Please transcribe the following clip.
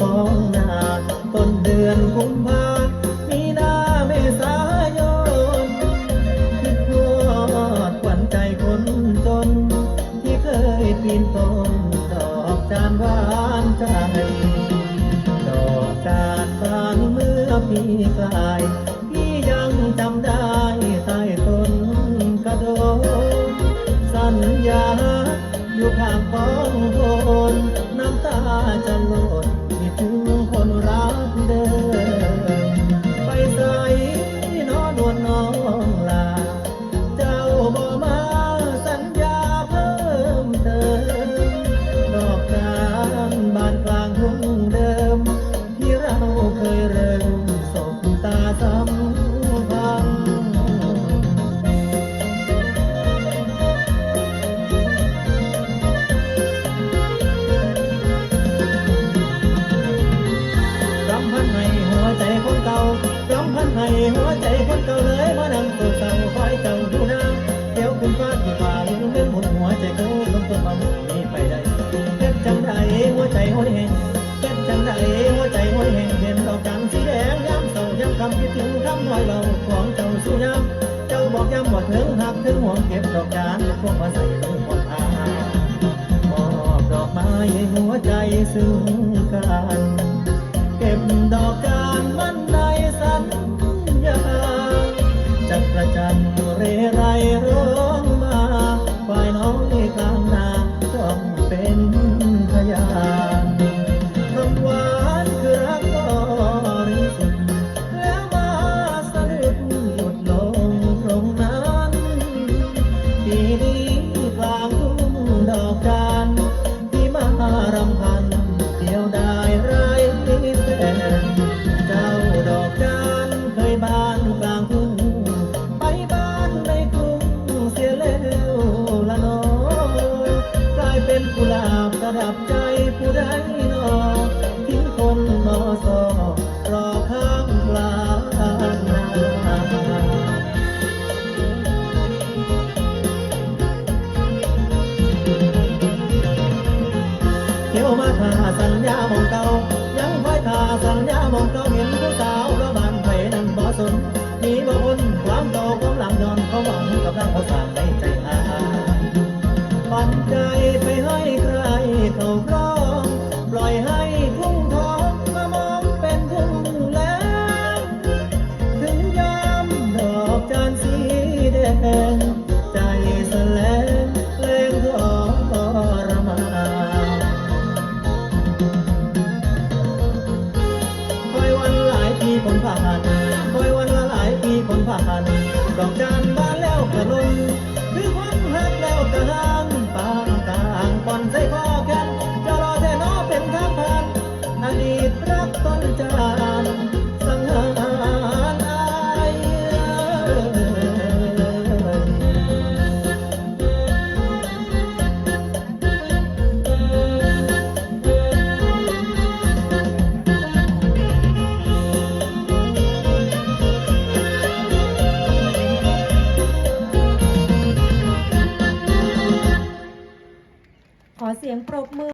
ของนาต้นเดือนกุมภามีนาเมษายนคือทอดขวัญใจคนจน ที่เคยปีนต้นดอกจานหวานใจ ดอกจานบานเมื่อปีกลาย พี่ยังจำได้ใต้ต้นกระโดดสัญญาอยู่ข้างของคนน้ำตาจะหล่น คนเก่าเลยมานั่งโศกเศร้าคอยเจ้าดูน้ำเดี๋ยวคุณฟ้าที่ฟ้าลืมเรื่องหมุนหัวใจเขาลงต้นมาหมุนี้ไปได้เก็บจังใดหัวใจห้อยแหงเก็บจังใดหัวใจห้อยแหงเห็นดอกจันสีแดงย้ำเศร้าย้ำคำคิดถึงคำน้อยเราของเจ้าสู้ย้ำเจ้าบอกย้ำว่าถึงหักถึงห่วงเก็บดอกจานพวกมาใส่ลงคนทางมอบดอกไม้หัวใจซึ่งกันเก็บดอกจัน พยาน จับใจผู้ใดนอทิ้งคนนอสอรอข้างกลางนาเที่ยวมาทาสัญญามองเก่ายังคอยทาสัญญามองเก่าเห็นผู้สาว ดอกจานบานแล้วกระลุนคือความหักแล้วกระหางปางต่างปอนใส่คอกันจะรอแต่นอเป็นทางผ่านอดีตรักต้นจานสังหารอายเอ่ย เสียงปรบมือ